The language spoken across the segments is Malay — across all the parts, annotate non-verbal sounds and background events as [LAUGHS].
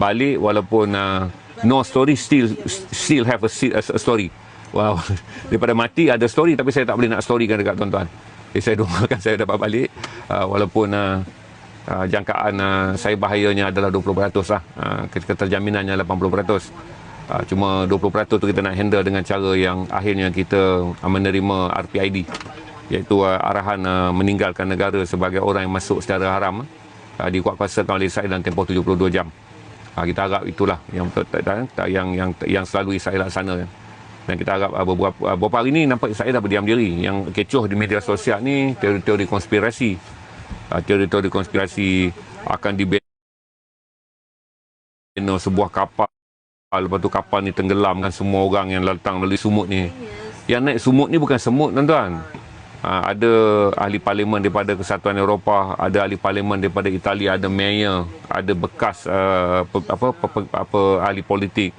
balik walaupun uh, no story still still have a, a, story. Wow. [LAUGHS] Daripada mati ada story tapi saya tak boleh nak storykan dekat tuan-tuan. Jadi saya [LAUGHS] doakan saya dapat balik uh, walaupun uh, uh, jangkaan uh, saya bahayanya adalah 20% lah. Uh, keterjaminannya 80%. Uh, cuma 20% tu kita nak handle dengan cara yang akhirnya kita uh, menerima RPID iaitu uh, arahan uh, meninggalkan negara sebagai orang yang masuk secara haram uh, dikuatkuasakan oleh Israel dalam tempoh 72 jam. Uh, kita harap itulah yang yang yang yang selalu Israel laksana. Dan kita harap uh, beberapa, uh, beberapa hari ini nampak Israel dah berdiam diri. Yang kecoh di media sosial ni teori-teori konspirasi. Teori-teori konspirasi akan dibina sebuah kapal. Lepas tu kapal ni tenggelamkan semua orang yang datang melalui sumut ni. Yang naik sumut ni bukan semut tuan-tuan. Ha, ada ahli parlimen daripada Kesatuan Eropah, ada ahli parlimen daripada Italia, ada mayor, ada bekas uh, apa, apa, apa, apa ahli politik.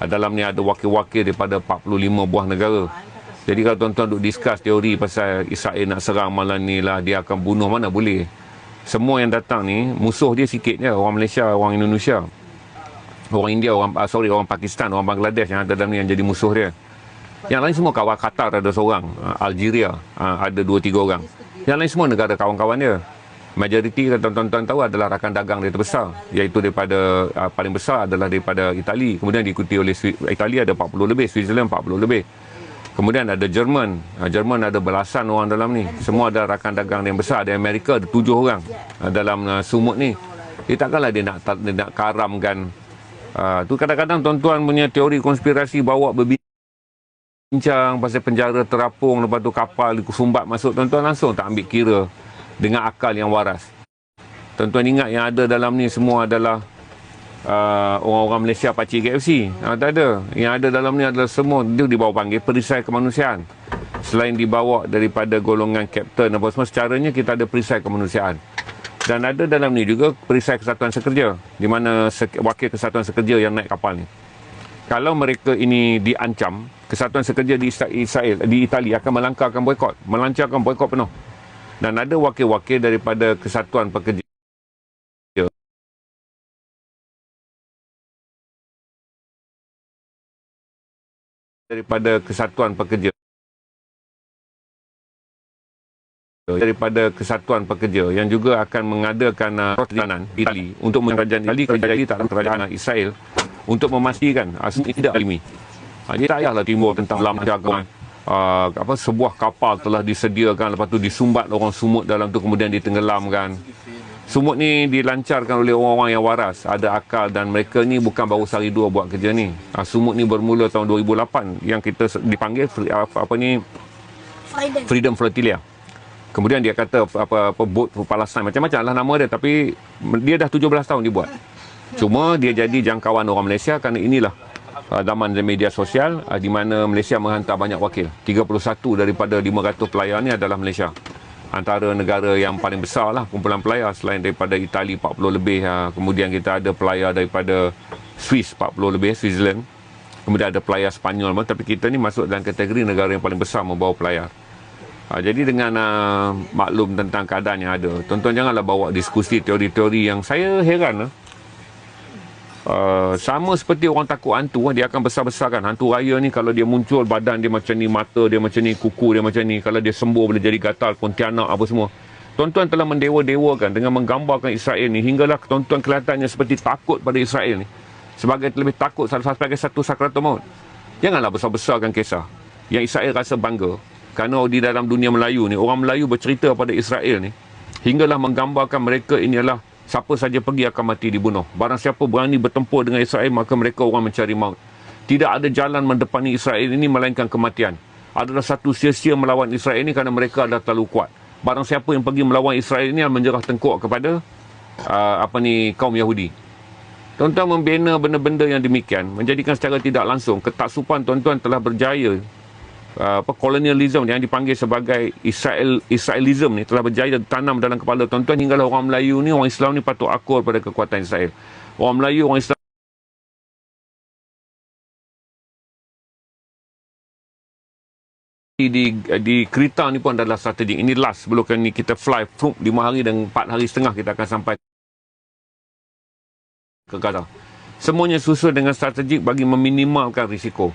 Ha, dalam ni ada wakil-wakil daripada 45 buah negara. Jadi kalau tuan-tuan duk discuss teori pasal Israel nak serang malam ni lah, dia akan bunuh mana boleh. Semua yang datang ni, musuh dia sikit je, orang Malaysia, orang Indonesia. Orang India, orang sorry, orang Pakistan, orang Bangladesh yang ada dalam ni yang jadi musuh dia. Yang lain semua kawan Qatar ada seorang, uh, Algeria uh, ada dua tiga orang. Yang lain semua negara kawan-kawan dia. Majoriti tuan-tuan tahu adalah rakan dagang dia terbesar. Iaitu daripada uh, paling besar adalah daripada Itali. Kemudian diikuti oleh Itali ada 40 lebih Switzerland 40 lebih. Kemudian ada Jerman uh, Jerman ada belasan orang dalam ni. Semua ada rakan dagang yang besar. Ada Amerika ada tujuh orang uh, dalam uh, sumut ni. Dia takkanlah dia nak dia nak karamkan. Uh, tu kadang-kadang tuan-tuan punya teori konspirasi bawa berbincang bincang pasal penjara terapung lepas tu kapal sumbat masuk. Tuan-tuan langsung tak ambil kira dengan akal yang waras. Tuan-tuan ingat yang ada dalam ni semua adalah uh, orang-orang Malaysia pakcik KFC ha, tak ada. Yang ada dalam ni adalah semua dia dibawa panggil perisai kemanusiaan. Selain dibawa daripada golongan kapten apa semua secaranya kita ada perisai kemanusiaan. Dan ada dalam ni juga perisai kesatuan sekerja di mana wakil kesatuan sekerja yang naik kapal ni. Kalau mereka ini diancam Kesatuan Sekerja di Israel di Itali akan melangkarkan boikot, melancarkan boikot penuh. Dan ada wakil-wakil daripada Kesatuan Pekerja. Daripada Kesatuan Pekerja. Daripada Kesatuan Pekerja yang juga akan mengadakan uh, perjalanan Itali untuk kerajaan Itali kerajaan Itali tak kerajaan Israel untuk memastikan asli tidak alimi. Ha, dia tak payahlah timbul tentang dalam jagaan. Uh, apa sebuah kapal telah disediakan. Lepas tu disumbat orang sumut dalam tu kemudian ditenggelamkan. Sumut ni dilancarkan oleh orang-orang yang waras. Ada akal dan mereka ni bukan baru sehari dua buat kerja ni. Uh, sumut ni bermula tahun 2008 yang kita dipanggil apa, apa ni? Freedom, Freedom Flotilla. Kemudian dia kata apa, apa boat Palestine macam-macam lah nama dia. Tapi dia dah 17 tahun dibuat. Cuma dia jadi jangkauan orang Malaysia kerana inilah zaman media sosial uh, di mana Malaysia menghantar banyak wakil. 31 daripada 500 pelayar ni adalah Malaysia. Antara negara yang paling besar lah kumpulan pelayar selain daripada Itali 40 lebih uh, kemudian kita ada pelayar daripada Swiss 40 lebih Switzerland. Kemudian ada pelayar Spanyol tapi kita ni masuk dalam kategori negara yang paling besar membawa pelayar. Uh, jadi dengan uh, maklum tentang keadaan yang ada tuan-tuan janganlah bawa diskusi teori-teori yang saya heran uh, Uh, sama seperti orang takut hantu dia akan besar-besarkan. Hantu raya ni kalau dia muncul badan dia macam ni mata dia macam ni kuku dia macam ni kalau dia sembuh boleh jadi gatal pontianak apa semua. Tuan-tuan telah mendewa-dewakan dengan menggambarkan Israel ni hinggalah tuan-tuan kelihatannya seperti takut pada Israel ni. Sebagai lebih takut sebagai satu sakratul maut. Janganlah besar-besarkan kisah yang Israel rasa bangga kerana di dalam dunia Melayu ni orang Melayu bercerita pada Israel ni hinggalah menggambarkan mereka ini adalah siapa saja pergi akan mati dibunuh. Barang siapa berani bertempur dengan Israel, maka mereka orang mencari maut. Tidak ada jalan mendepani Israel ini melainkan kematian. Adalah satu sia-sia melawan Israel ini kerana mereka adalah terlalu kuat. Barang siapa yang pergi melawan Israel ini menjerah tengkuk kepada uh, apa ni kaum Yahudi. Tuan-tuan membina benda-benda yang demikian menjadikan secara tidak langsung ketaksupan tuan-tuan telah berjaya Uh, apa kolonialisme yang dipanggil sebagai Israel Israelism ni telah berjaya tanam dalam kepala tuan-tuan hinggalah orang Melayu ni orang Islam ni patut akur pada kekuatan Israel. Orang Melayu orang Islam di di kereta ni pun adalah strategi. Ini last sebelum ni kita fly from 5 hari dan 4 hari setengah kita akan sampai ke Gaza. Semuanya susun dengan strategik bagi meminimalkan risiko.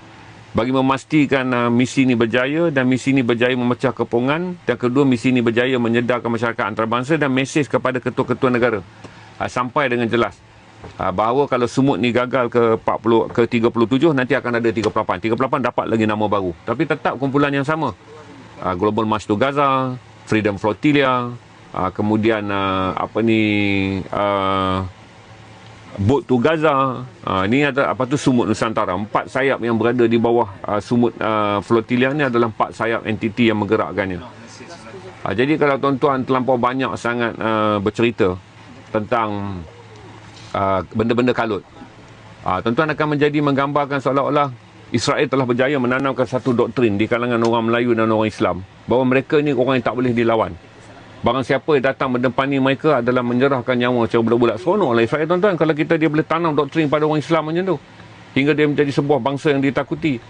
Bagi memastikan uh, misi ini berjaya dan misi ini berjaya memecah kepungan dan kedua misi ini berjaya menyedarkan masyarakat antarabangsa dan mesej kepada ketua-ketua negara uh, sampai dengan jelas uh, bahawa kalau sumut ni gagal ke 40 ke 37 nanti akan ada 38. 38 dapat lagi nama baru. Tapi tetap kumpulan yang sama. Uh, Global March to Gaza, Freedom Flotilla, uh, kemudian uh, apa ni uh, Boat to Gaza. Uh, ini ada apa tu Sumut Nusantara. Empat sayap yang berada di bawah uh, Sumut uh, Flotilla ni adalah empat sayap entiti yang menggerakkannya. Uh, jadi kalau tuan-tuan terlampau banyak sangat uh, bercerita tentang uh, benda-benda kalut. Uh, tuan-tuan akan menjadi menggambarkan seolah-olah Israel telah berjaya menanamkan satu doktrin di kalangan orang Melayu dan orang Islam bahawa mereka ni orang yang tak boleh dilawan. Barang siapa yang datang mendepani mereka adalah menyerahkan nyawa secara bulat-bulat. Seronok lah Israel tuan-tuan kalau kita dia boleh tanam doktrin pada orang Islam macam tu. Hingga dia menjadi sebuah bangsa yang ditakuti.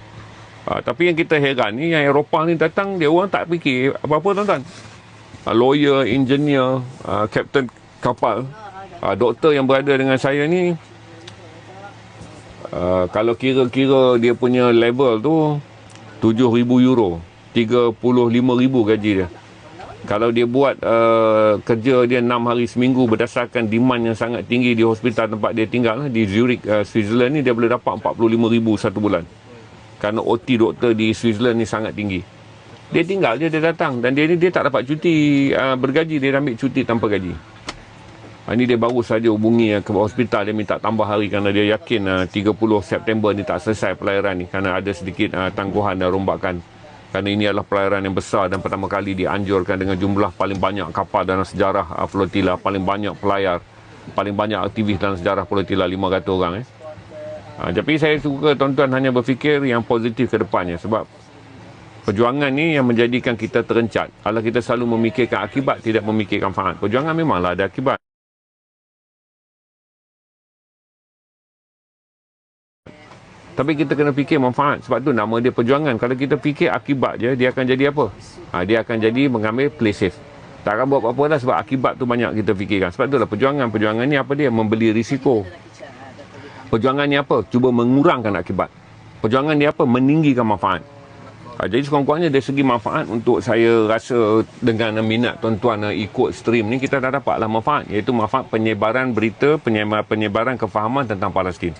Ha, tapi yang kita heran ni, yang Eropah ni datang, dia orang tak fikir apa-apa tuan-tuan. Ha, lawyer, engineer, ha, kapten kapal, ha, doktor yang berada dengan saya ni, ha, kalau kira-kira dia punya level tu, 7,000 euro. 35,000 gaji dia kalau dia buat uh, kerja dia 6 hari seminggu berdasarkan demand yang sangat tinggi di hospital tempat dia tinggal di Zurich uh, Switzerland ni dia boleh dapat 45,000 satu bulan. Kerana OT doktor di Switzerland ni sangat tinggi. Dia tinggal dia dia datang. Dan dia ni dia tak dapat cuti uh, bergaji. Dia ambil cuti tanpa gaji. Uh, ni dia baru saja hubungi uh, ke hospital. Dia minta tambah hari kerana dia yakin uh, 30 September ni tak selesai pelayaran ni. Kerana ada sedikit uh, tangguhan dan rombakan kerana ini adalah pelayaran yang besar dan pertama kali dianjurkan dengan jumlah paling banyak kapal dalam sejarah uh, flotilla, paling banyak pelayar, paling banyak aktivis dalam sejarah flotilla 500 orang eh. Ha, tapi saya suka tuan-tuan hanya berfikir yang positif ke depannya sebab perjuangan ni yang menjadikan kita terencat adalah kita selalu memikirkan akibat tidak memikirkan fahaman. Perjuangan memanglah ada akibat. Tapi kita kena fikir manfaat. Sebab tu nama dia perjuangan. Kalau kita fikir akibat je, dia akan jadi apa? Ha, dia akan jadi mengambil play safe. Tak akan buat apa-apa lah sebab akibat tu banyak kita fikirkan. Sebab tu lah perjuangan. Perjuangan ni apa dia? Membeli risiko. Perjuangan ni apa? Cuba mengurangkan akibat. Perjuangan ni apa? Meninggikan manfaat. Ha, jadi sekurang-kurangnya dari segi manfaat untuk saya rasa dengan minat tuan-tuan ikut stream ni kita dah dapatlah manfaat. Iaitu manfaat penyebaran berita, penyebaran, penyebaran kefahaman tentang Palestin.